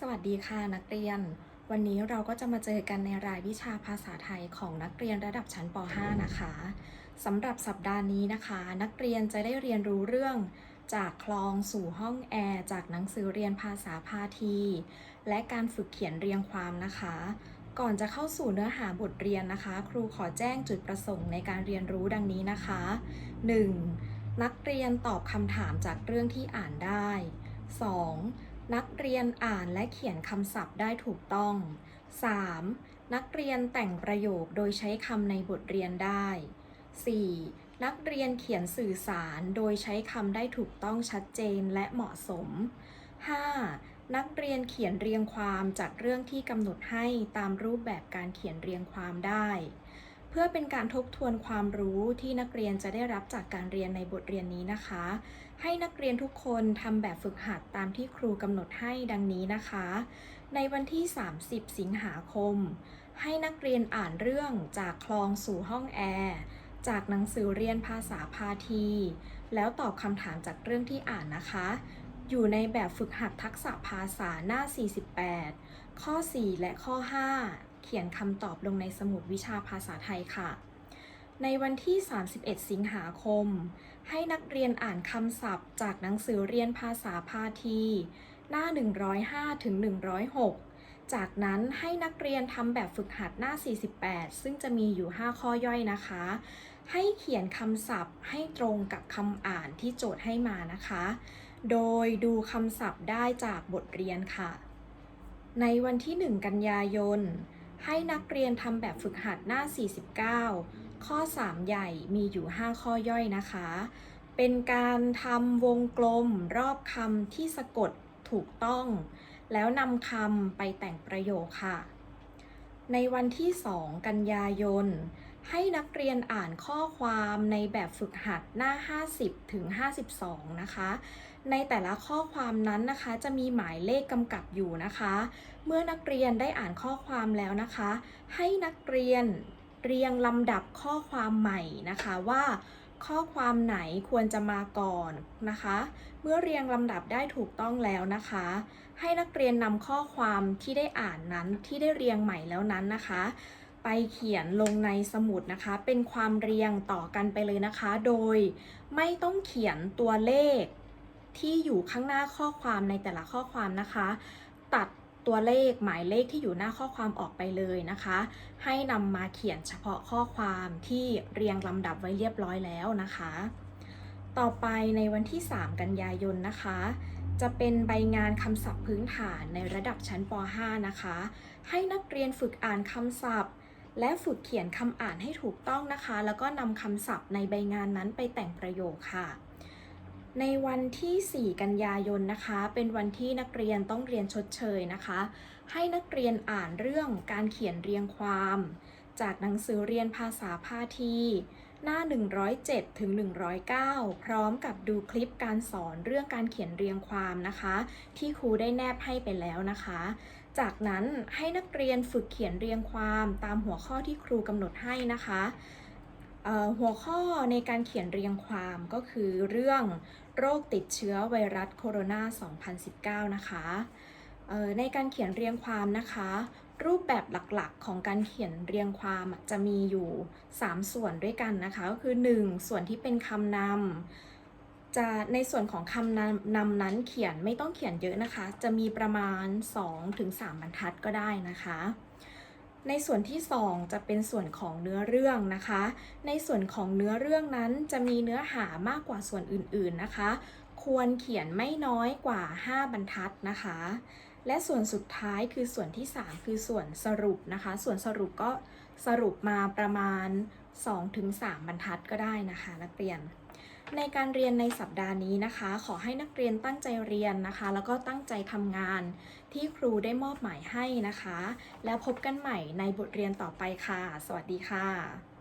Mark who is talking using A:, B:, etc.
A: สวัสดีค่ะนักเรียน วันนี้เราก็จะมาเจอกันในรายวิชาภาษาไทยของนักเรียนระดับชั้นป .5 นะคะสำหรับสัปดาห์นี้นะคะ นักเรียนจะได้เรียนรู้เรื่องจากคลองสู่ห้องแอร์จากหนังสือเรียนภาษาพาที และการฝึกเขียนเรียงความนะคะ ก่อนจะเข้าสู่เนื้อหาบทเรียนนะคะ ครูขอแจ้งจุดประสงค์ในการเรียนรู้ดังนี้นะคะ 1. นักเรียนตอบคำถามจากเรื่องที่อ่านได้ 2. นักเรียนอ่านและเขียนคำศัพท์ได้ถูกต้อง 3. นักเรียนแต่งประโยคโดยใช้คำในบทเรียนได้ 4. นักเรียนเขียนสื่อสารโดยใช้คำได้ถูกต้องชัดเจนและเหมาะสม 5. นักเรียนเขียนเรียงความจากเรื่องที่กำหนดให้ตามรูปแบบการเขียนเรียงความได้ พื่อเป็นการทบทวนความรู้ที่นักเรียนจะได้รับจากการเรียนในบทเรียนนี้นะคะ ให้นักเรียนทุกคนทำแบบฝึกหัดตามที่ครูกำหนดให้ดังนี้นะคะ ในวันที่ 30 สิงหาคม ให้นักเรียนอ่านเรื่องจากคลองสู่ห้องแอร์จากหนังสือเรียนภาษาพาที แล้วตอบคำถามจากเรื่องที่อ่านนะคะ อยู่ในแบบฝึกหัดทักษะภาษาหน้า 48 ข้อ 4 และข้อ 5 เขียนคำตอบลงในสมุดวิชาภาษาไทยค่ะ ในวันที่ 31 สิงหาคม ให้นักเรียนอ่านคำศัพท์ จากหนังสือเรียนภาษาพาที หน้า 105ถึง106 จากนั้นให้นักเรียนทำแบบฝึกหัดหน้า 48 ซึ่งจะมีอยู่ 5 ข้อย่อยนะคะ ให้เขียนคำศัพท์ให้ตรงกับคำอ่านที่โจทย์ให้มานะคะ โดยดูคำศัพท์ได้จากบทเรียนค่ะในวันที่ 1 กันยายน ให้นักเรียนทำแบบฝึกหัดหน้า 49 ข้อ 3 ใหญ่มีอยู่ 5 ข้อย่อยนะคะ เป็นการทำวงกลมรอบคำที่สะกดถูกต้อง แล้วนำคำไปแต่งประโยคค่ะ ในวันที่ 2 กันยายน ให้นักเรียนอ่านข้อความในแบบฝึกหัดหน้า 50 ถึง 52 นะคะ ในแต่ละข้อความนั้นนะคะ จะมีหมายเลขกำกับอยู่นะคะ เมื่อนักเรียนได้อ่านข้อความแล้วนะคะ ให้นักเรียนเรียงลำดับข้อความใหม่นะคะว่าข้อความไหนควรจะมาก่อนนะคะ เมื่อเรียงลำดับได้ถูกต้องแล้วนะคะ ให้นักเรียนนำข้อความที่ได้อ่านนั้นที่ได้เรียงใหม่แล้วนั้นนะคะ ไปเขียนลงในสมุดนะคะ เป็นความเรียงต่อกันไปเลยนะคะ โดยไม่ต้องเขียนตัวเลขที่อยู่ข้างหน้าข้อความในแต่ละข้อความนะคะ ตัดตัวเลขหมายเลขที่อยู่หน้าข้อความออกไปเลยนะคะ ให้นำมาเขียนเฉพาะข้อความที่เรียงลำดับไว้เรียบร้อยแล้วนะคะ ต่อไปในวันที่ 3 กันยายนนะคะ จะเป็นใบงานคำศัพท์พื้นฐานในระดับชั้นป .5 นะคะ ให้นักเรียนฝึกอ่านคำศัพท์ และฝึกเขียนคำอ่านให้ถูกต้องนะคะ แล้วก็นำคำศัพท์ในใบงานนั้นไปแต่งประโยคค่ะ ในวันที่ 4 กันยายนนะคะ เป็นวันที่นักเรียนต้องเรียนชดเชยนะคะ ให้นักเรียนอ่านเรื่องการเขียนเรียงความ จากหนังสือเรียนภาษาพาทีหน้า 107 ถึง 109 พร้อมกับดูคลิปการสอนเรื่องการเขียนเรียงความนะคะ ที่ครูได้แนบให้ไปแล้วนะคะ จากนั้นให้นักเรียนฝึกเขียนเรียงความตามหัวข้อที่ครูกำหนดให้นะคะหัวข้อในการเขียนเรียงความก็คือเรื่องโรคติดเชื้อไวรัสโคโรนา 2019 นะคะเอ่อในการเขียนเรียงความนะคะ รูปแบบหลักๆของการเขียนเรียงความจะมีอยู่ 3 ส่วนด้วยกันนะคะ ก็คือ 1 ส่วนที่เป็นคำนำ จะในส่วนของคำนำนำนั้นเขียนไม่ต้องเขียนเยอะนะคะ จะมีประมาณ 2-3บรรทัดก็ได้นะคะ ในส่วนที่ 2 จะเป็นส่วนของเนื้อเรื่องนะคะ ในส่วนของเนื้อเรื่องนั้นจะมีเนื้อหามากกว่าส่วนอื่นๆนะคะ ควรเขียนไม่น้อยกว่า 5 บรรทัดนะคะ และส่วนสุดท้ายคือส่วนที่ 3 คือส่วนสรุปนะคะ ส่วนสรุปก็สรุปมาประมาณ 2-3 บรรทัดก็ได้นะคะ นักเรียน ในการเรียนในสัปดาห์นี้นะคะ ขอให้นักเรียนตั้งใจเรียนนะคะ แล้วก็ตั้งใจทำงานที่ครูได้มอบหมายให้นะคะ แล้วพบกันใหม่ในบทเรียนต่อไปค่ะ สวัสดีค่ะ